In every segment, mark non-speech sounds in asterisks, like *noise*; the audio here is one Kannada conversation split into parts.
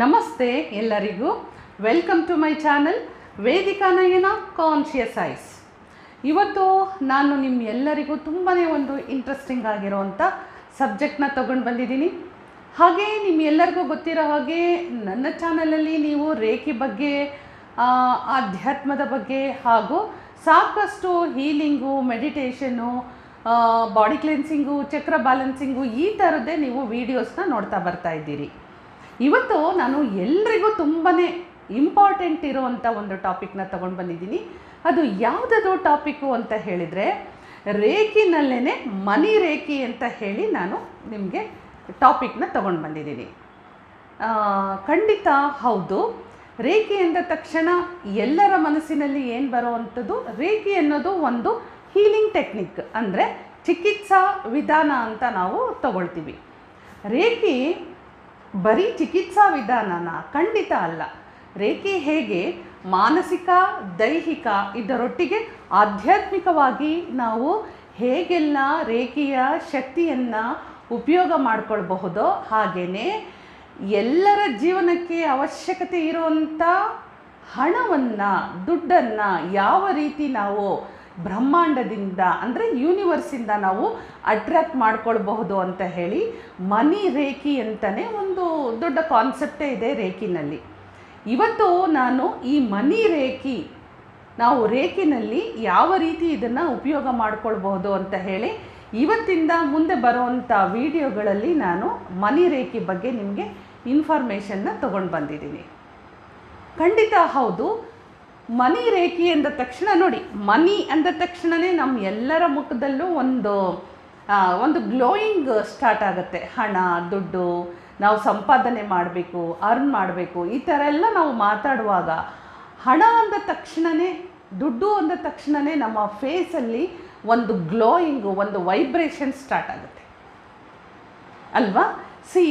ನಮಸ್ತೆ ಎಲ್ಲರಿಗೂ. Welcome to my channel Vedika Nayana conscious eyes ಇವತ್ತು ನಾನು ನಿಮ್ಮ ಎಲ್ಲರಿಗೂ ತುಂಬಾ ಒಂದು ಇಂಟ್ರೆಸ್ಟಿಂಗ್ ಆಗಿರೋವಂಥ ಸಬ್ಜೆಕ್ಟ್ನ ತೊಗೊಂಡು ಬಂದಿದ್ದೀನಿ. ಹಾಗೇ ನಿಮ್ಮ ಎಲ್ಲರಿಗೂ ಗೊತ್ತಿರೋ ಹಾಗೆ ನನ್ನ ಚಾನಲಲ್ಲಿ ನೀವು ರೇಖೆ ಬಗ್ಗೆ ಆಧ್ಯಾತ್ಮದ ಬಗ್ಗೆ ಹಾಗೂ ಸಾಕಷ್ಟು healing meditation body cleansing chakra balancing ಈ ಥರದ್ದೇ ನೀವು ವೀಡಿಯೋಸ್ನ ನೋಡ್ತಾ ಬರ್ತಾ ಇದ್ದೀರಿ. ಇವತ್ತು ನಾನು ಎಲ್ರಿಗೂ ತುಂಬಾ ಇಂಪಾರ್ಟೆಂಟ್ ಇರುವಂಥ ಒಂದು ಟಾಪಿಕ್ನ ತೊಗೊಂಡು ಬಂದಿದ್ದೀನಿ. ಅದು ಯಾವುದದು ಟಾಪಿಕ್ಕು ಅಂತ ಹೇಳಿದರೆ ರೇಖಿನಲ್ಲೇ ಮನಿ ರೇಖಿ ಅಂತ ಹೇಳಿ ನಾನು ನಿಮಗೆ ಟಾಪಿಕ್ನ ತೊಗೊಂಡು ಬಂದಿದ್ದೀನಿ. ಖಂಡಿತ ಹೌದು. ರೇಖೆ ಎಂದ ತಕ್ಷಣ ಎಲ್ಲರ ಮನಸ್ಸಿನಲ್ಲಿ ಏನು ಬರುವಂಥದ್ದು ರೇಖೆ ಅನ್ನೋದು ಒಂದು ಹೀಲಿಂಗ್ ಟೆಕ್ನಿಕ್ ಅಂದರೆ ಚಿಕಿತ್ಸಾ ವಿಧಾನ ಅಂತ ನಾವು ತಗೊಳ್ತೀವಿ. ರೇಖೆ ಬರೀ ಚಿಕಿತ್ಸಾ ವಿಧಾನನ? ಖಂಡಿತ ಅಲ್ಲ. ರೇಖೆ ಹೇಗೆ ಮಾನಸಿಕ, ದೈಹಿಕ ಇದರೊಟ್ಟಿಗೆ ಆಧ್ಯಾತ್ಮಿಕವಾಗಿ ನಾವು ಹೇಗೆಲ್ಲ ರೇಖೆಯ ಶಕ್ತಿಯನ್ನು ಉಪಯೋಗ ಮಾಡಿಕೊಳ್ಬಹುದೋ ಹಾಗೆಯೇ ಎಲ್ಲರ ಜೀವನಕ್ಕೆ ಅವಶ್ಯಕತೆ ಇರುವಂಥ ಹಣವನ್ನು, ದುಡ್ಡನ್ನು ಯಾವ ರೀತಿ ನಾವು ಬ್ರಹ್ಮಾಂಡದಿಂದ, ಅಂದರೆ ಯೂನಿವರ್ಸಿಂದ ನಾವು ಅಟ್ರ್ಯಾಕ್ಟ್ ಮಾಡ್ಕೊಳ್ಬಹುದು ಅಂತ ಹೇಳಿ ಮನಿ ರೇಖಿ ಅಂತಲೇ ಒಂದು ದೊಡ್ಡ ಕಾನ್ಸೆಪ್ಟೇ ಇದೆ ರೇಖಿನಲ್ಲಿ. ಇವತ್ತು ನಾನು ಈ ಮನಿ ರೇಖಿ, ನಾವು ರೇಖಿನಲ್ಲಿ ಯಾವ ರೀತಿ ಇದನ್ನು ಉಪಯೋಗ ಮಾಡ್ಕೊಳ್ಬಹುದು ಅಂತ ಹೇಳಿ ಇವತ್ತಿಂದ ಮುಂದೆ ಬರುವಂಥ ವಿಡಿಯೋಗಳಲ್ಲಿ ನಾನು ಮನಿ ರೇಖಿ ಬಗ್ಗೆ ನಿಮಗೆ ಇನ್ಫಾರ್ಮೇಷನ್ನ ತೊಗೊಂಡು ಬಂದಿದ್ದೀನಿ. ಖಂಡಿತ ಹೌದು ಮನಿ ರೇಖಿ ಅಂದ ತಕ್ಷಣ ನೋಡಿ, ಮನಿ ಅಂದ ತಕ್ಷಣವೇ ನಮ್ಮ ಎಲ್ಲರ ಮುಖದಲ್ಲೂ ಒಂದು ಒಂದು ಗ್ಲೋಯಿಂಗ್ ಸ್ಟಾರ್ಟ್ ಆಗುತ್ತೆ. ಹಣ, ದುಡ್ಡು, ನಾವು ಸಂಪಾದನೆ ಮಾಡಬೇಕು ಅರ್ನ್ ಮಾಡಬೇಕು, ಈ ಥರ ಎಲ್ಲ ನಾವು ಮಾತಾಡುವಾಗ ಹಣ ಅಂದ ತಕ್ಷಣವೇ ದುಡ್ಡು ಅಂದ ತಕ್ಷಣವೇ ನಮ್ಮ ಫೇಸಲ್ಲಿ ಒಂದು ಗ್ಲೋಯಿಂಗು ಒಂದು ವೈಬ್ರೇಷನ್ ಸ್ಟಾರ್ಟ್ ಆಗುತ್ತೆ. ಅಲ್ವಾ? ಸಿ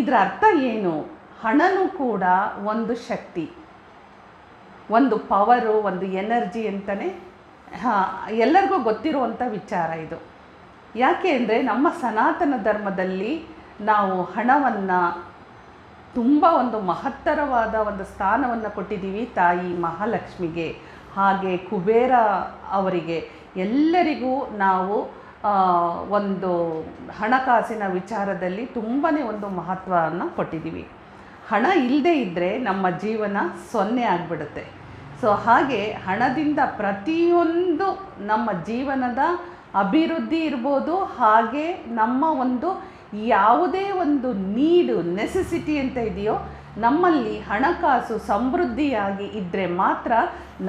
ಇದರ ಅರ್ಥ ಏನು? ಹಣನೂ ಕೂಡ ಒಂದು ಶಕ್ತಿ. ಒಂದು ಪವರು ಒಂದು ಎನರ್ಜಿ ಅಂತಲೇ ಎಲ್ಲರಿಗೂ ಗೊತ್ತಿರುವಂಥ ವಿಚಾರ ಇದು. ಯಾಕೆ ಅಂದರೆ ನಮ್ಮ ಸನಾತನ ಧರ್ಮದಲ್ಲಿ ನಾವು ಹಣವನ್ನು ತುಂಬ ಒಂದು ಮಹತ್ತರವಾದ ಒಂದು ಸ್ಥಾನವನ್ನು ಕೊಟ್ಟಿದ್ದೀವಿ ತಾಯಿ ಮಹಾಲಕ್ಷ್ಮಿಗೆ, ಹಾಗೆ ಕುಬೇರ ಅವರಿಗೆ. ಎಲ್ಲರಿಗೂ ನಾವು ಒಂದು ಹಣಕಾಸಿನ ವಿಚಾರದಲ್ಲಿ ತುಂಬಾ ಒಂದು ಮಹತ್ವವನ್ನು ಕೊಟ್ಟಿದ್ದೀವಿ. ಹಣ ಇಲ್ಲದೇ ಇದ್ದರೆ ನಮ್ಮ ಜೀವನ ಸೊನ್ನೆ ಆಗಿಬಿಡುತ್ತೆ. ಸೊ ಹಾಗೆ ಹಣದಿಂದ ಪ್ರತಿಯೊಂದು ನಮ್ಮ ಜೀವನದ ಅಭಿವೃದ್ಧಿ ಇರ್ಬೋದು, ಹಾಗೆ ನಮ್ಮ ಒಂದು ಯಾವುದೇ ಒಂದು ನೀಡು ನೆಸೆಸಿಟಿ ಅಂತ ಇದೆಯೋ, ನಮ್ಮಲ್ಲಿ ಹಣಕಾಸು ಸಮೃದ್ಧಿಯಾಗಿ ಇದ್ದರೆ ಮಾತ್ರ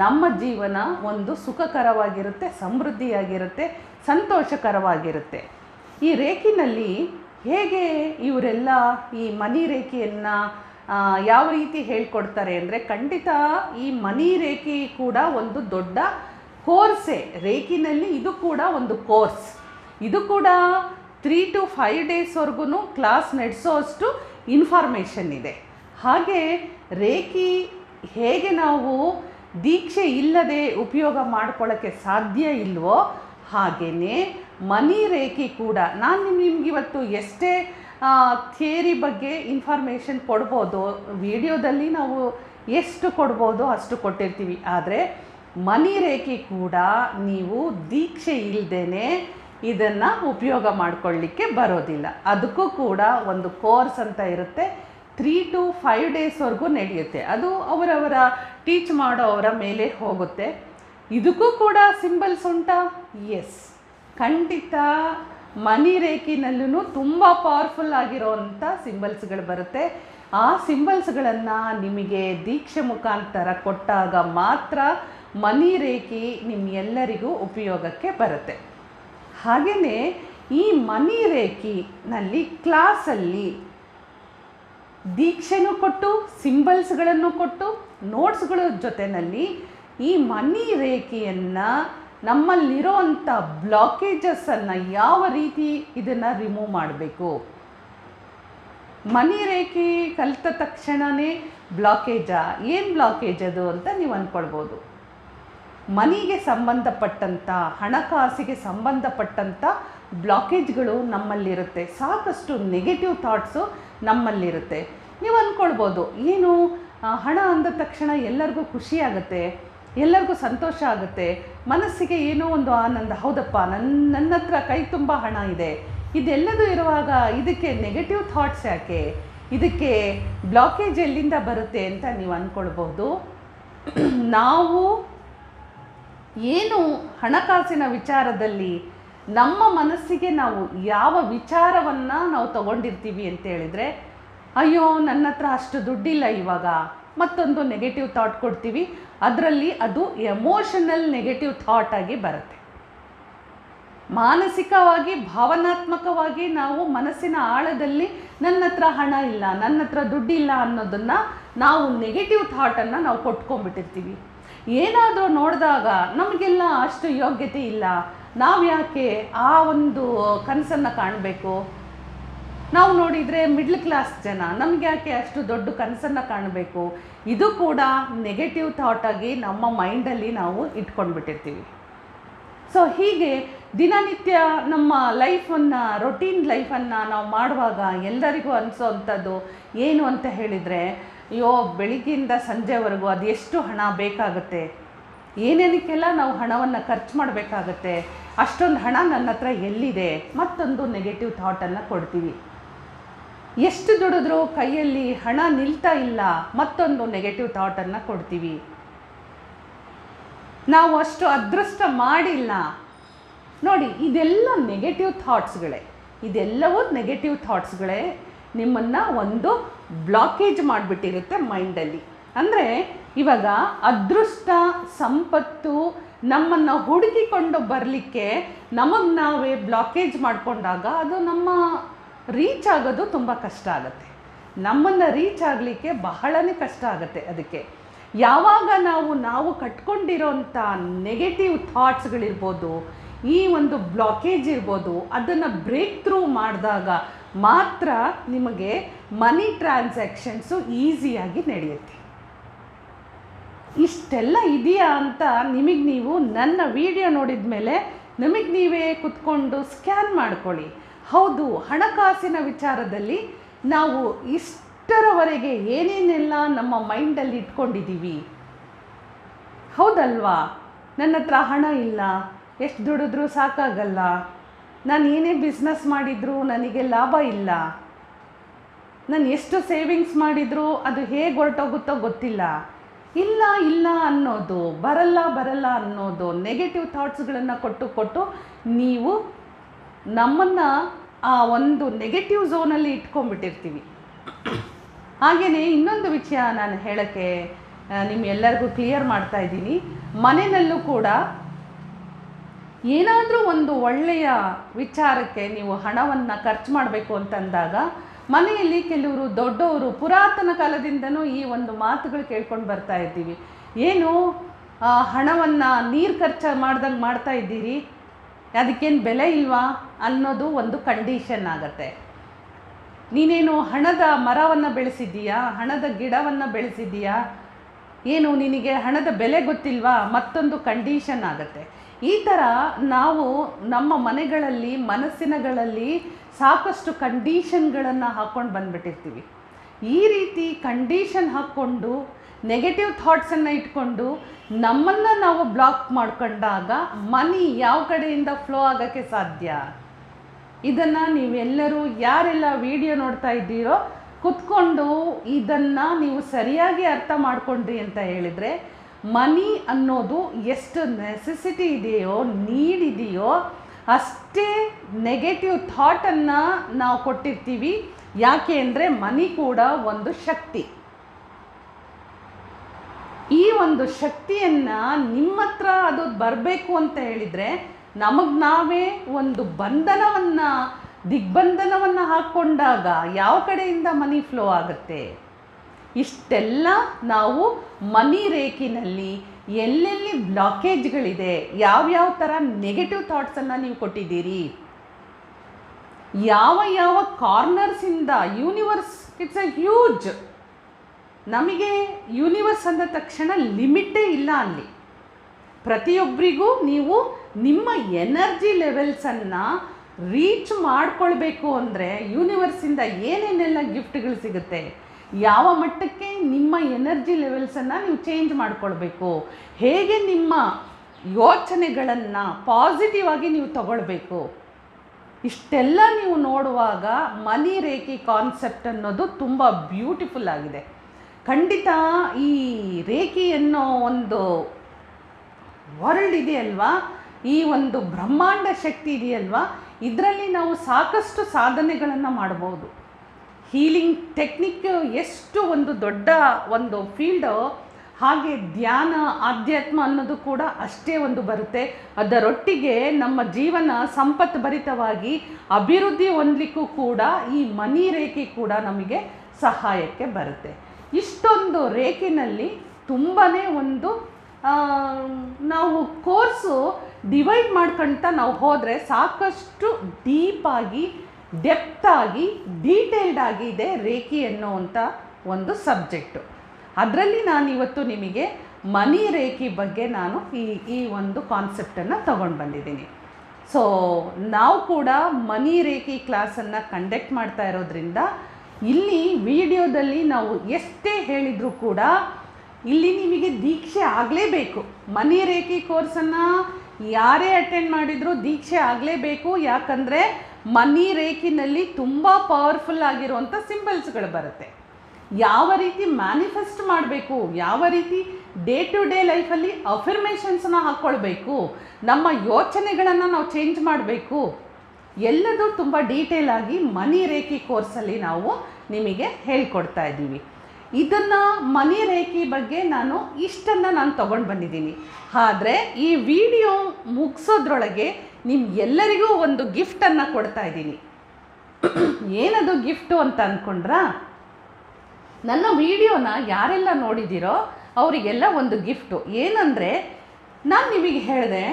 ನಮ್ಮ ಜೀವನ ಒಂದು ಸುಖಕರವಾಗಿರುತ್ತೆ, ಸಮೃದ್ಧಿಯಾಗಿರುತ್ತೆ, ಸಂತೋಷಕರವಾಗಿರುತ್ತೆ. ಈ ರೇಖಿನಲ್ಲಿ ಹೇಗೆ ಇವರೆಲ್ಲ ಈ ಮನಿ ರೇಖೆಯನ್ನು ಯಾವ ರೀತಿ ಹೇಳ್ಕೊಡ್ತಾರೆ ಅಂದರೆ ಖಂಡಿತ ಈ ಮನಿ ರೇಖೆ ಕೂಡ ಒಂದು ದೊಡ್ಡ ಕೋರ್ಸೇ. ರೇಖಿನಲ್ಲಿ ಇದು ಕೂಡ ಒಂದು ಕೋರ್ಸ್. ಇದು ಕೂಡ ತ್ರೀ ಟು ಫೈವ್ ಡೇಸ್ವರೆಗೂ ಕ್ಲಾಸ್ ನಡೆಸೋಷ್ಟು ಇನ್ಫಾರ್ಮೇಷನ್ ಇದೆ. ಹಾಗೆ ರೇಖಿ ಹೇಗೆ ನಾವು ದೀಕ್ಷೆ ಇಲ್ಲದೆ ಉಪಯೋಗ ಮಾಡ್ಕೊಳ್ಳೋಕ್ಕೆ ಸಾಧ್ಯ ಇಲ್ವೋ ಹಾಗೆಯೇ ಮನಿ ರೇಖೆ ಕೂಡ. ನಾನು ನಿಮ್ಗೆ ಇವತ್ತು ಎಷ್ಟೇ ಥಿಯರಿ ಬಗ್ಗೆ ಇನ್ಫಾರ್ಮೇಷನ್ ಕೊಡ್ಬೋದು. ವಿಡಿಯೋದಲ್ಲಿ ನಾವು ಎಷ್ಟು ಕೊಡ್ಬೋದು ಅಷ್ಟು ಕೊಟ್ಟಿರ್ತೀವಿ. ಆದರೆ ಮನಿ ರೇಖೆ ಕೂಡ ನೀವು ದೀಕ್ಷೆ ಇಲ್ಲದೇ ಇದನ್ನು ಉಪಯೋಗ ಮಾಡ್ಕೊಳ್ಳಿಕ್ಕೆ ಬರೋದಿಲ್ಲ. ಅದಕ್ಕೂ ಕೂಡ ಒಂದು ಕೋರ್ಸ್ ಅಂತ ಇರುತ್ತೆ. ತ್ರೀ ಟು ಫೈವ್ ಡೇಸ್ವರೆಗೂ ನಡೆಯುತ್ತೆ. ಅದು ಅವರವರ ಟೀಚ್ ಮಾಡೋವರ ಮೇಲೆ ಹೋಗುತ್ತೆ. ಇದಕ್ಕೂ ಕೂಡ ಸಿಂಬಲ್ಸ್ ಉಂಟಾ? ಎಸ್ ಖಂಡಿತ ಮನಿ ರೇಖಿನಲ್ಲೂ ತುಂಬ ಪವರ್ಫುಲ್ ಆಗಿರೋವಂಥ ಸಿಂಬಲ್ಸ್ಗಳು ಬರುತ್ತೆ. ಆ ಸಿಂಬಲ್ಸ್ಗಳನ್ನು ನಿಮಗೆ ದೀಕ್ಷೆ ಮುಖಾಂತರ ಕೊಟ್ಟಾಗ ಮಾತ್ರ ಮನಿ ರೇಖಿ ನಿಮ್ಮೆಲ್ಲರಿಗೂ ಉಪಯೋಗಕ್ಕೆ ಬರುತ್ತೆ. ಹಾಗೆಯೇ ಈ ಮನಿ ರೇಖಿನಲ್ಲಿ ಕ್ಲಾಸಲ್ಲಿ ದೀಕ್ಷೆನೂ ಕೊಟ್ಟು ಸಿಂಬಲ್ಸ್ಗಳನ್ನು ಕೊಟ್ಟು ನೋಟ್ಸ್ಗಳ ಜೊತೆಯಲ್ಲಿ ಈ ಮನಿ ರೇಖೆಯನ್ನು ನಮ್ಮಲ್ಲಿರೋವಂಥ ಬ್ಲಾಕೇಜಸ್ಸನ್ನು ಯಾವ ರೀತಿ ಇದನ್ನು ರಿಮೂವ್ ಮಾಡಬೇಕು? ಮನಿ ರೇಖೆ ಕಲಿತ ತಕ್ಷಣವೇ ಬ್ಲಾಕೇಜಾ ಏನು ಬ್ಲಾಕೇಜ್ ಅದು ಅಂತ ನೀವು ಅಂದ್ಕೊಳ್ಬೋದು ಮನಿಗೆ ಸಂಬಂಧಪಟ್ಟಂಥ ಹಣಕಾಸಿಗೆ ಸಂಬಂಧಪಟ್ಟಂಥ ಬ್ಲಾಕೇಜ್ಗಳು ನಮ್ಮಲ್ಲಿರುತ್ತೆ. ಸಾಕಷ್ಟು ನೆಗೆಟಿವ್ ಥಾಟ್ಸು ನಮ್ಮಲ್ಲಿರುತ್ತೆ. ನೀವು ಅಂದ್ಕೊಳ್ಬೋದು ಏನು ಹಣ ಅಂದ ತಕ್ಷಣ ಎಲ್ಲರಿಗೂ ಖುಷಿ ಆಗುತ್ತೆ? ಎಲ್ಲರಿಗೂ ಸಂತೋಷ ಆಗುತ್ತೆ. ಮನಸ್ಸಿಗೆ ಏನೋ ಒಂದು ಆನಂದ, ಹೌದಪ್ಪ ನನ್ನ ನನ್ನ ಹತ್ರ ಕೈ ತುಂಬ ಹಣ ಇದೆ. ಇದೆಲ್ಲದೂ ಇರುವಾಗ ಇದಕ್ಕೆ ನೆಗೆಟಿವ್ ಥಾಟ್ಸ್ ಯಾಕೆ? ಇದಕ್ಕೆ ಬ್ಲಾಕೇಜ್ ಎಲ್ಲಿಂದ ಬರುತ್ತೆ ಅಂತ ನೀವು ಅಂದ್ಕೊಳ್ಬಹುದು ನಾವು ಏನು ಹಣಕಾಸಿನ ವಿಚಾರದಲ್ಲಿ ನಮ್ಮ ಮನಸ್ಸಿಗೆ ನಾವು ಯಾವ ವಿಚಾರವನ್ನು ನಾವು ತಗೊಂಡಿರ್ತೀವಿ ಅಂತ ಹೇಳಿದರೆ, ಅಯ್ಯೋ, ನನ್ನ ಹತ್ರ ಅಷ್ಟು ದುಡ್ಡಿಲ್ಲ ಇವಾಗ. ಮತ್ತೊಂದು ನೆಗೆಟಿವ್ ಥಾಟ್ ಕೊಡ್ತೀವಿ. ಅದರಲ್ಲಿ ಅದು ಎಮೋಷನಲ್ ನೆಗೆಟಿವ್ ಥಾಟ್ ಆಗಿ ಬರುತ್ತೆ. ಮಾನಸಿಕವಾಗಿ, ಭಾವನಾತ್ಮಕವಾಗಿ ನಾವು ಮನಸ್ಸಿನ ಆಳದಲ್ಲಿ ನನ್ನ ಹತ್ರ ಹಣ ಇಲ್ಲ, ನನ್ನ ಹತ್ರ ದುಡ್ಡಿಲ್ಲ ಅನ್ನೋದನ್ನು ನಾವು ನೆಗೆಟಿವ್ ಥಾಟನ್ನು ನಾವು ಕೊಟ್ಕೊಂಡ್ಬಿಟ್ಟಿರ್ತೀವಿ. ಏನಾದರೂ ನೋಡಿದಾಗ ನಮಗೆಲ್ಲ ಅಷ್ಟು ಯೋಗ್ಯತೆ ಇಲ್ಲ. ನಾವು ಯಾಕೆ ಆ ಒಂದು ಕನಸನ್ನು ಕಾಣಬೇಕು? ನಾವು ನೋಡಿದರೆ ಮಿಡ್ಲ್ ಕ್ಲಾಸ್ ಜನ, ನಮ್ಗೆ ಯಾಕೆ ಅಷ್ಟು ದೊಡ್ಡ ಕನಸನ್ನು ಕಾಣಬೇಕು? ಇದು ಕೂಡ ನೆಗೆಟಿವ್ ಥಾಟಾಗಿ ನಮ್ಮ ಮೈಂಡಲ್ಲಿ ನಾವು ಇಟ್ಕೊಂಡ್ಬಿಟ್ಟಿರ್ತೀವಿ. ಸೊ ಹೀಗೆ ದಿನನಿತ್ಯ ನಮ್ಮ ಲೈಫನ್ನು ರೊಟೀನ್ ಲೈಫನ್ನು ನಾವು ಮಾಡುವಾಗ ಎಲ್ಲರಿಗೂ ಅನಿಸೋವಂಥದ್ದು ಏನು ಅಂತ ಹೇಳಿದರೆ, ಅಯ್ಯೋ, ಬೆಳಿಗ್ಗೆಯಿಂದ ಸಂಜೆವರೆಗೂ ಅದು ಎಷ್ಟು ಹಣ ಬೇಕಾಗುತ್ತೆ? ಏನೇನಕ್ಕೆಲ್ಲ ನಾವು ಹಣವನ್ನು ಖರ್ಚು ಮಾಡಬೇಕಾಗತ್ತೆ? ಅಷ್ಟೊಂದು ಹಣ ನನ್ನ ಹತ್ರ ಎಲ್ಲಿದೆ? ಮತ್ತೊಂದು ನೆಗೆಟಿವ್ ಥಾಟನ್ನು ಕೊಡ್ತೀವಿ. ಎಷ್ಟು ದುಡಿದ್ರೂ ಕೈಯಲ್ಲಿ ಹಣ ನಿಲ್ತಾ ಇಲ್ಲ, ಮತ್ತೊಂದು ನೆಗೆಟಿವ್ ಥಾಟನ್ನು ಕೊಡ್ತೀವಿ. ನಾವು ಅಷ್ಟು ಅದೃಷ್ಟ ಮಾಡಿಲ್ಲ. ನೋಡಿ, ಇದೆಲ್ಲ ನೆಗೆಟಿವ್ ಥಾಟ್ಸ್ಗಳೇ ಇದೆಲ್ಲವೂ ನೆಗೆಟಿವ್ ಥಾಟ್ಸ್ಗಳೇ ನಿಮ್ಮನ್ನು ಒಂದು ಬ್ಲಾಕೇಜ್ ಮಾಡಿಬಿಟ್ಟಿರುತ್ತೆ ಮೈಂಡಲ್ಲಿ ಅಂದರೆ, ಇವಾಗ ಅದೃಷ್ಟ, ಸಂಪತ್ತು ನಮ್ಮನ್ನು ಹುಡುಕಿಕೊಂಡು ಬರಲಿಕ್ಕೆ ನಮಗೆ ನಾವೇ ಬ್ಲಾಕೇಜ್ ಮಾಡಿಕೊಂಡಾಗ ಅದು ನಮ್ಮ ರೀಚ್ ಆಗೋದು ತುಂಬ ಕಷ್ಟ ಆಗುತ್ತೆ. ನಮ್ಮನ್ನು ರೀಚ್ ಆಗಲಿಕ್ಕೆ ಬಹಳನೇ ಕಷ್ಟ ಆಗುತ್ತೆ ಅದಕ್ಕೆ. ಯಾವಾಗ ನಾವು ನಾವು ಕಟ್ಕೊಂಡಿರೋಂಥ ನೆಗೆಟಿವ್ ಥಾಟ್ಸ್ಗಳಿರ್ಬೋದು ಈ ಒಂದು ಬ್ಲಾಕೇಜ್ ಇರ್ಬೋದು, ಅದನ್ನು ಬ್ರೇಕ್ ಥ್ರೂ ಮಾಡಿದಾಗ ಮಾತ್ರ ನಿಮಗೆ ಮನಿ ಟ್ರಾನ್ಸಾಕ್ಷನ್ಸು ಈಸಿಯಾಗಿ ನಡೆಯುತ್ತೆ. ಇಷ್ಟೆಲ್ಲ ಇದೆಯಾ ಅಂತ ನಿಮಗೆ ನೀವು ನನ್ನ ವಿಡಿಯೋ ನೋಡಿದ ಮೇಲೆ ನಿಮಗೆ ನೀವೇ ಕುತ್ಕೊಂಡು ಸ್ಕ್ಯಾನ್ ಮಾಡ್ಕೊಳ್ಳಿ. ಹೌದು, ಹಣಕಾಸಿನ ವಿಚಾರದಲ್ಲಿ ನಾವು ಇಷ್ಟರವರೆಗೆ ಏನೇನೆಲ್ಲ ನಮ್ಮ ಮೈಂಡಲ್ಲಿ ಇಟ್ಕೊಂಡಿದ್ದೀವಿ? ಹೌದಲ್ವಾ? ನನ್ನ ಹತ್ರ ಹಣ ಇಲ್ಲ, ಎಷ್ಟು ದುಡಿದ್ರೂ ಸಾಕಾಗಲ್ಲ, ನಾನು ಏನೇ ಬಿಸ್ನೆಸ್ ಮಾಡಿದರೂ ನನಗೆ ಲಾಭ ಇಲ್ಲ. ನಾನು ಎಷ್ಟು ಸೇವಿಂಗ್ಸ್ ಮಾಡಿದರೂ ಅದು ಹೇಗೆ ಹೊರಟೋಗುತ್ತೋ ಗೊತ್ತಿಲ್ಲ. ಇಲ್ಲ ಇಲ್ಲ ಅನ್ನೋದು, ಬರಲ್ಲ ಬರಲ್ಲ ಅನ್ನೋದು ನೆಗೆಟಿವ್ ಥಾಟ್ಸ್ಗಳನ್ನು ಕೊಟ್ಟು ಕೊಟ್ಟು ನೀವು ನಮ್ಮನ್ನು ಆ ಒಂದು ನೆಗೆಟಿವ್ ಝೋನಲ್ಲಿ ಇಟ್ಕೊಂಡ್ಬಿಟ್ಟಿರ್ತೀವಿ. ಹಾಗೆಯೇ ಇನ್ನೊಂದು ವಿಷಯ ನಾನು ಹೇಳೋಕ್ಕೆ ನಿಮ್ಮೆಲ್ಲರಿಗೂ ಕ್ಲಿಯರ್ ಮಾಡ್ತಾ ಇದ್ದೀನಿ. ಮನೆಯಲ್ಲೂ ಕೂಡ ಏನಾದರೂ ಒಂದು ಒಳ್ಳೆಯ ವಿಚಾರಕ್ಕೆ ನೀವು ಹಣವನ್ನು ಖರ್ಚು ಮಾಡಬೇಕು ಅಂತಂದಾಗ, ಮನೆಯಲ್ಲಿ ಕೆಲವರು ದೊಡ್ಡವರು ಪುರಾತನ ಕಾಲದಿಂದನೂ ಈ ಒಂದು ಮಾತುಗಳು ಕೇಳ್ಕೊಂಡು ಬರ್ತಾ ಇದ್ದೀವಿ. ಏನು ಹಣವನ್ನು ನೀರು ಖರ್ಚು ಮಾಡ್ದಂಗೆ ಮಾಡ್ತಾ ಇದ್ದೀರಿ? ಅದಕ್ಕೇನು ಬೆಲೆ ಇಲ್ವಾ ಅನ್ನೋದು ಒಂದು ಕಂಡೀಷನ್ ಆಗತ್ತೆ. ನೀನೇನು ಹಣದ ಮರವನ್ನು ಬೆಳೆಸಿದ್ದೀಯಾ? ಹಣದ ಗಿಡವನ್ನು ಬೆಳೆಸಿದ್ದೀಯಾ? ಏನು ನಿನಗೆ ಹಣದ ಬೆಲೆ ಗೊತ್ತಿಲ್ವಾ? ಮತ್ತೊಂದು ಕಂಡೀಷನ್ ಆಗುತ್ತೆ. ಈ ಥರ ನಾವು ನಮ್ಮ ಮನೆಗಳಲ್ಲಿ, ಮನಸ್ಸಿನಗಳಲ್ಲಿ ಸಾಕಷ್ಟು ಕಂಡೀಷನ್ಗಳನ್ನು ಹಾಕ್ಕೊಂಡು ಬಂದ್ಬಿಟ್ಟಿರ್ತೀವಿ. ಈ ರೀತಿ ಕಂಡೀಷನ್ ಹಾಕ್ಕೊಂಡು ನೆಗೆಟಿವ್ ಥಾಟ್ಸನ್ನು ಇಟ್ಕೊಂಡು ನಮ್ಮನ್ನು ನಾವು ಬ್ಲಾಕ್ ಮಾಡ್ಕೊಂಡಾಗ ಮನಿ ಯಾವ ಕಡೆಯಿಂದ ಫ್ಲೋ ಆಗೋಕ್ಕೆ ಸಾಧ್ಯ? ಇದನ್ನು ನೀವೆಲ್ಲರೂ ಯಾರೆಲ್ಲ ವಿಡಿಯೋ ನೋಡ್ತಾ ಇದ್ದೀರೋ ಕುತ್ಕೊಂಡು ಇದನ್ನು ನೀವು ಸರಿಯಾಗಿ ಅರ್ಥ ಮಾಡ್ಕೊಂಡ್ರಿ ಅಂತ ಹೇಳಿದರೆ ಮನಿ ಅನ್ನೋದು ಎಷ್ಟು ನೆಸೆಸಿಟಿ ಇದೆಯೋ ನೀಡ್ ಇದೆಯೋ, ಅಷ್ಟೇ ನೆಗೆಟಿವ್ ಥಾಟನ್ನು ನಾವು ಕೊಟ್ಟಿರ್ತೀವಿ. ಯಾಕೆ ಅಂದರೆ ಮನಿ ಕೂಡ ಒಂದು ಶಕ್ತಿ. ಈ ಒಂದು ಶಕ್ತಿಯನ್ನು ನಿಮ್ಮ ಹತ್ರ ಅದು ಬರಬೇಕು ಅಂತ ಹೇಳಿದರೆ ನಮಗೆ ನಾವೇ ಒಂದು ಬಂಧನವನ್ನು, ದಿಗ್ಬಂಧನವನ್ನು ಹಾಕ್ಕೊಂಡಾಗ ಯಾವ ಕಡೆಯಿಂದ ಮನಿ ಫ್ಲೋ ಆಗುತ್ತೆ? ಇಷ್ಟೆಲ್ಲ ನಾವು ಮನಿ ರೇಖಿನಲ್ಲಿ ಎಲ್ಲೆಲ್ಲಿ ಬ್ಲಾಕೇಜ್ಗಳಿದೆ ಯಾವ್ಯಾವ ಥರ ನೆಗೆಟಿವ್ ಥಾಟ್ಸನ್ನು ನೀವು ಕೊಟ್ಟಿದ್ದೀರಿ? ಯಾವ ಯಾವ ಕಾರ್ನರ್ಸಿಂದ ಯೂನಿವರ್ಸ್ ಇಟ್ಸ್ ಅ ಹ್ಯೂಜ್ ನಮಗೆ ಯೂನಿವರ್ಸ್ ಅಂದ ತಕ್ಷಣ ಲಿಮಿಟೇ ಇಲ್ಲ ಅಲ್ಲಿ. ಪ್ರತಿಯೊಬ್ಬರಿಗೂ ನೀವು ನಿಮ್ಮ ಎನರ್ಜಿ ಲೆವೆಲ್ಸನ್ನು ರೀಚ್ ಮಾಡ್ಕೊಳ್ಬೇಕು ಅಂದರೆ ಯೂನಿವರ್ಸಿಂದ ಏನೇನೆಲ್ಲ ಗಿಫ್ಟ್ಗಳು ಸಿಗುತ್ತೆ, ಯಾವ ಮಟ್ಟಕ್ಕೆ ನಿಮ್ಮ ಎನರ್ಜಿ ಲೆವೆಲ್ಸನ್ನು ನೀವು ಚೇಂಜ್ ಮಾಡ್ಕೊಳ್ಬೇಕು, ಹೇಗೆ ನಿಮ್ಮ ಯೋಚನೆಗಳನ್ನು ಪಾಸಿಟಿವ್ ಆಗಿ ನೀವು ತಗೊಳ್ಬೇಕು, ಇಷ್ಟೆಲ್ಲ ನೀವು ನೋಡುವಾಗ ಮನಿ ರೇಖೆ ಕಾನ್ಸೆಪ್ಟ್ ಅನ್ನೋದು ತುಂಬ ಬ್ಯೂಟಿಫುಲ್ ಆಗಿದೆ. ಖಂಡಿತ ಈ ರೇಖೆ ಅನ್ನೋ ಒಂದು ವರ್ಲ್ಡ್ ಇದೆಯಲ್ವಾ ಈ ಒಂದು ಬ್ರಹ್ಮಾಂಡ ಶಕ್ತಿ ಇದೆಯಲ್ವಾ ಇದರಲ್ಲಿ ನಾವು ಸಾಕಷ್ಟು ಸಾಧನೆಗಳನ್ನು ಮಾಡ್ಬೋದು. ಹೀಲಿಂಗ್ ಟೆಕ್ನಿಕ್ ಎಷ್ಟು ಒಂದು ದೊಡ್ಡ ಒಂದು ಫೀಲ್ಡು ಹಾಗೆ ಧ್ಯಾನ, ಆಧ್ಯಾತ್ಮ ಅನ್ನೋದು ಕೂಡ ಅಷ್ಟೇ ಒಂದು ಬರುತ್ತೆ. ಅದರೊಟ್ಟಿಗೆ ನಮ್ಮ ಜೀವನ ಸಂಪತ್ತು ಭರಿತವಾಗಿ ಅಭಿವೃದ್ಧಿ ಹೊಂದಲಿಕ್ಕೂ ಕೂಡ ಈ ಮನಿ ರೇಖೆ ಕೂಡ ನಮಗೆ ಸಹಾಯಕ್ಕೆ ಬರುತ್ತೆ. ಇಷ್ಟೊಂದು ರೇಖೆನಲ್ಲಿ ತುಂಬಾ ಒಂದು ನಾವು ಕೋರ್ಸು ಡಿವೈಡ್ ಮಾಡ್ಕೊಳ್ತಾ ನಾವು ಹೋದರೆ ಸಾಕಷ್ಟು ಡೀಪಾಗಿ ಡೆಪ್ತಾಗಿ ಡೀಟೇಲ್ಡ್ ಆಗಿದೆ ರೇಖೆ ಅನ್ನುವಂಥ ಒಂದು ಸಬ್ಜೆಕ್ಟು. ಅದರಲ್ಲಿ ನಾನು ಇವತ್ತು ನಿಮಗೆ ಮನಿ ರೇಖೆ ಬಗ್ಗೆ ನಾನು ಈ ಈ ಒಂದು ಕಾನ್ಸೆಪ್ಟನ್ನು ತಗೊಂಡು ಬಂದಿದ್ದೀನಿ. ಸೊ ನಾವು ಕೂಡ ಮನಿ ರೇಖೆ ಕ್ಲಾಸನ್ನು ಕಂಡಕ್ಟ್ ಮಾಡ್ತಾ ಇರೋದ್ರಿಂದ ಇಲ್ಲಿ ವಿಡಿಯೋದಲ್ಲಿ ನಾವು ಎಷ್ಟೇ ಹೇಳಿದರೂ ಕೂಡ ಇಲ್ಲಿ ನಿಮಗೆ ದೀಕ್ಷೆ ಆಗಲೇಬೇಕು. ಮನಿ ರೇಖಿ ಕೋರ್ಸನ್ನು ಯಾರೇ ಅಟೆಂಡ್ ಮಾಡಿದರೂ ದೀಕ್ಷೆ ಆಗಲೇಬೇಕು. ಯಾಕಂದರೆ ಮನಿ ರೇಖಿನಲ್ಲಿ ತುಂಬ ಪವರ್ಫುಲ್ ಆಗಿರುವಂಥ ಸಿಂಬಲ್ಸ್ಗಳು ಬರುತ್ತೆ. ಯಾವ ರೀತಿ ಮ್ಯಾನಿಫೆಸ್ಟ್ ಮಾಡಬೇಕು, ಯಾವ ರೀತಿ ಡೇ ಟು ಡೇ ಲೈಫಲ್ಲಿ ಅಫರ್ಮೇಷನ್ಸ್ನ ಹಾಕ್ಕೊಳ್ಬೇಕು ನಮ್ಮ ಯೋಚನೆಗಳನ್ನು ನಾವು ಚೇಂಜ್ ಮಾಡಬೇಕು ಎಲ್ಲದೂ ತುಂಬ ಡೀಟೇಲ್ ಆಗಿ ಮನಿ ರೇಖಿ ಕೋರ್ಸಲ್ಲಿ ನಾವು ನಿಮಗೆ ಹೇಳ್ಕೊಡ್ತಾ ಇದ್ದೀವಿ. ಇದನ್ನು ಮನಿ ರೇಖೆ ಬಗ್ಗೆ ನಾನು ಇಷ್ಟನ್ನು ನಾನು ತೊಗೊಂಡು ಬಂದಿದ್ದೀನಿ. ಆದರೆ ಈ ವಿಡಿಯೋ ಮುಗಿಸೋದ್ರೊಳಗೆ ನಿಮ್ಗೆಲ್ಲರಿಗೂ ಒಂದು ಗಿಫ್ಟನ್ನು ಕೊಡ್ತಾ ಇದ್ದೀನಿ. *coughs* ಏನದು ಗಿಫ್ಟು ಅಂತ ಅಂದ್ಕೊಂಡ್ರಾ ನನ್ನ ವಿಡಿಯೋನ ಯಾರೆಲ್ಲ ನೋಡಿದ್ದೀರೋ ಅವರಿಗೆಲ್ಲ ಒಂದು ಗಿಫ್ಟು ಏನಂದರೆ ನಾನು ನಿಮಗೆ ಹೇಳಿದೆ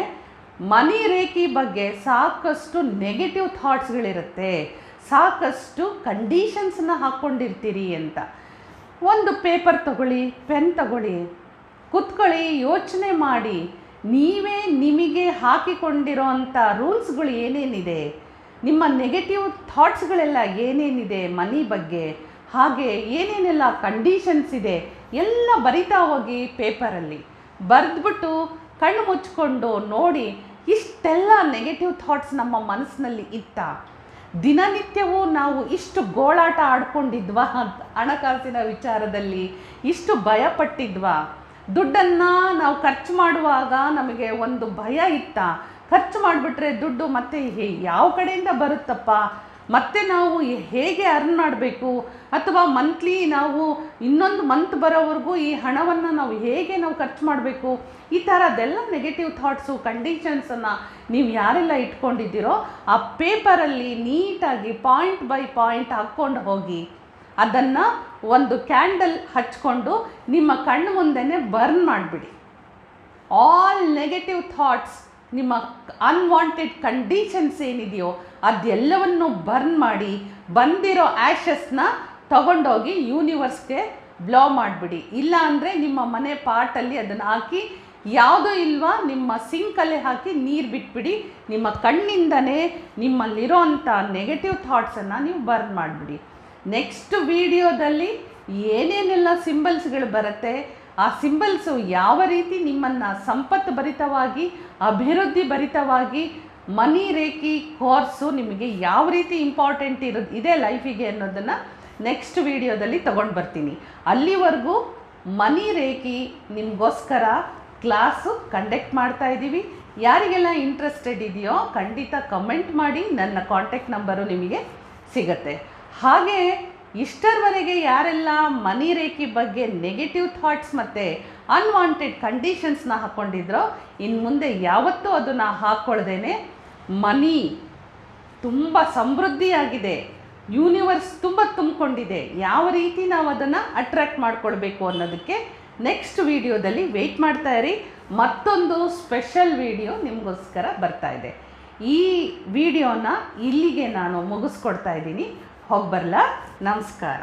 ಮನಿ ರೇಖೆ ಬಗ್ಗೆ ಸಾಕಷ್ಟು ನೆಗೆಟಿವ್ ಥಾಟ್ಸ್ಗಳಿರುತ್ತೆ ಸಾಕಷ್ಟು ಕಂಡೀಷನ್ಸ್ನ ಹಾಕ್ಕೊಂಡಿರ್ತೀರಿ ಅಂತ. ಒಂದು ಪೇಪರ್ ತಗೊಳ್ಳಿ ಪೆನ್ ತಗೊಳ್ಳಿ, ಕುತ್ಕೊಳ್ಳಿ, ಯೋಚನೆ ಮಾಡಿ. ನೀವೇ ನಿಮಗೆ ಹಾಕಿಕೊಂಡಿರೋ ಅಂಥ ರೂಲ್ಸ್ಗಳು ಏನೇನಿದೆ? ನಿಮ್ಮ ನೆಗೆಟಿವ್ ಥಾಟ್ಸ್ಗಳೆಲ್ಲ ಏನೇನಿದೆ ಮನಿ ಬಗ್ಗೆ? ಹಾಗೆ ಏನೇನೆಲ್ಲ ಕಂಡೀಷನ್ಸ್ ಇದೆ? ಎಲ್ಲ ಬರಿತಾ ಹೋಗಿ ಪೇಪರಲ್ಲಿ ಬರೆದ್ಬಿಟ್ಟು ಕಣ್ಣು ಮುಚ್ಕೊಂಡು ನೋಡಿ ಇಷ್ಟೆಲ್ಲ ನೆಗೆಟಿವ್ ಥಾಟ್ಸ್ ನಮ್ಮ ಮನಸ್ಸಿನಲ್ಲಿ ಇತ್ತ? ದಿನನಿತ್ಯವೂ ನಾವು ಇಷ್ಟು ಗೋಳಾಟ ಆಡ್ಕೊಂಡಿದ್ವಾ ಹಣಕಾಸಿನ ವಿಚಾರದಲ್ಲಿ? ಇಷ್ಟು ಭಯಪಟ್ಟಿದ್ವಾ? ದುಡ್ಡನ್ನು ನಾವು ಖರ್ಚು ಮಾಡುವಾಗ ನಮಗೆ ಒಂದು ಭಯ ಇತ್ತ? ಖರ್ಚು ಮಾಡಿಬಿಟ್ರೆ ದುಡ್ಡು ಮತ್ತೆ ಯಾವ ಕಡೆಯಿಂದ ಬರುತ್ತಪ್ಪ? ಮತ್ತೆ ನಾವು ಹೇಗೆ ಅರ್ನ್ ಮಾಡಬೇಕು? ಅಥವಾ ಮಂತ್ಲಿ ನಾವು ಇನ್ನೊಂದು ಮಂತ್ ಬರೋವರೆಗೂ ಈ ಹಣವನ್ನು ನಾವು ಹೇಗೆ ನಾವು ಖರ್ಚು ಮಾಡಬೇಕು? ಈ ಥರದ್ದೆಲ್ಲ ನೆಗೆಟಿವ್ ಥಾಟ್ಸು ಕಂಡೀಷನ್ಸನ್ನು ನೀವು ಯಾರೆಲ್ಲ ಇಟ್ಕೊಂಡಿದ್ದೀರೋ ಆ ಪೇಪರಲ್ಲಿ ನೀಟಾಗಿ ಪಾಯಿಂಟ್ ಬೈ ಪಾಯಿಂಟ್ ಹಾಕ್ಕೊಂಡು ಹೋಗಿ, ಅದನ್ನು ಒಂದು ಕ್ಯಾಂಡಲ್ ಹಚ್ಕೊಂಡು ನಿಮ್ಮ ಕಣ್ಣು ಮುಂದೆನೆ ಬರ್ನ್ ಮಾಡಿಬಿಡಿ. ಆಲ್ ನೆಗೆಟಿವ್ ಥಾಟ್ಸ್ ನಿಮ್ಮ ಅನ್ವಾಂಟೆಡ್ ಕಂಡೀಷನ್ಸ್ ಏನಿದೆಯೋ ಅದೆಲ್ಲವನ್ನು ಬರ್ನ್ ಮಾಡಿ ಬಂದಿರೋ ಆ್ಯಶಸ್ನ ತಗೊಂಡೋಗಿ ಯೂನಿವರ್ಸ್ಗೆ ಬ್ಲೋ ಮಾಡಿಬಿಡಿ. ಇಲ್ಲ ಅಂದರೆ ನಿಮ್ಮ ಮನೆ ಪಾಟಲ್ಲಿ ಅದನ್ನು ಹಾಕಿ, ಯಾವುದೂ ಇಲ್ವಾ, ನಿಮ್ಮ ಸಿಂಕಲ್ಲೇ ಹಾಕಿ ನೀರು ಬಿಟ್ಬಿಡಿ. ನಿಮ್ಮ ಕಣ್ಣಿಂದನೇ ನಿಮ್ಮಲ್ಲಿರೋಂಥ ನೆಗೆಟಿವ್ ಥಾಟ್ಸನ್ನು ನೀವು ಬರ್ನ್ ಮಾಡಿಬಿಡಿ. ನೆಕ್ಸ್ಟ್ ವಿಡಿಯೋದಲ್ಲಿ ಏನೇನೆಲ್ಲ ಸಿಂಬಲ್ಸ್ಗಳು ಬರುತ್ತೆ ಆ ಸಿಂಬಲ್ಸು ಯಾವ ರೀತಿ ನಿಮ್ಮನ್ನು ಸಂಪತ್ತು ಭರಿತವಾಗಿ ಅಭಿವೃದ್ಧಿ ಭರಿತವಾಗಿ ಮನಿ ರೇಖಿ ಕೋರ್ಸು ನಿಮಗೆ ಯಾವ ರೀತಿ ಇಂಪಾರ್ಟೆಂಟ್ ಇರೋ ಇದೆ ಲೈಫಿಗೆ ಅನ್ನೋದನ್ನು ನೆಕ್ಸ್ಟ್ ವಿಡಿಯೋದಲ್ಲಿ ತಗೊಂಡು ಬರ್ತೀನಿ. ಅಲ್ಲಿವರೆಗೂ ಮನಿ ರೇಖಿ ನಿಮಗೋಸ್ಕರ ಕ್ಲಾಸು ಕಂಡಕ್ಟ್ ಮಾಡ್ತಾ ಇದ್ದೀವಿ ಯಾರಿಗೆಲ್ಲ ಇಂಟ್ರೆಸ್ಟೆಡ್ ಇದೆಯೋ ಖಂಡಿತ ಕಮೆಂಟ್ ಮಾಡಿ ನನ್ನ ಕಾಂಟ್ಯಾಕ್ಟ್ ನಂಬರು ನಿಮಗೆ ಸಿಗತ್ತೆ. ಹಾಗೆ ಇಷ್ಟರವರೆಗೆ ಯಾರೆಲ್ಲ ಮನಿ ರೇಖೆ ಬಗ್ಗೆ ನೆಗೆಟಿವ್ ಥಾಟ್ಸ್ ಮತ್ತು ಅನ್ವಾಂಟೆಡ್ ಕಂಡೀಷನ್ಸ್ನ ಹಾಕ್ಕೊಂಡಿದ್ರೋ ಇನ್ನು ಮುಂದೆ ಯಾವತ್ತೂ ಅದನ್ನು ಹಾಕ್ಕೊಳ್ದೇನೆ ಮನಿ ತುಂಬ ಸಮೃದ್ಧಿಯಾಗಿದೆ. ಯೂನಿವರ್ಸ್ ತುಂಬ ತುಂಬಿಕೊಂಡಿದೆ. ಯಾವ ರೀತಿ ನಾವು ಅದನ್ನು ಅಟ್ರ್ಯಾಕ್ಟ್ ಮಾಡ್ಕೊಳ್ಬೇಕು ಅನ್ನೋದಕ್ಕೆ ನೆಕ್ಸ್ಟ್ ವಿಡಿಯೋದಲ್ಲಿ ವೆಯ್ಟ್ ಮಾಡ್ತಾ ಇರಿ. ಮತ್ತೊಂದು ಸ್ಪೆಷಲ್ ವಿಡಿಯೋ ನಿಮಗೋಸ್ಕರ ಬರ್ತಾ ಇದೆ. ಈ ವಿಡಿಯೋನ ಇಲ್ಲಿಗೆ ನಾನು ಮುಗಿಸ್ಕೊಡ್ತಾ ಇದ್ದೀನಿ. ಹೋಗಿ ಬರಲಾ ನಮಸ್ಕಾರ.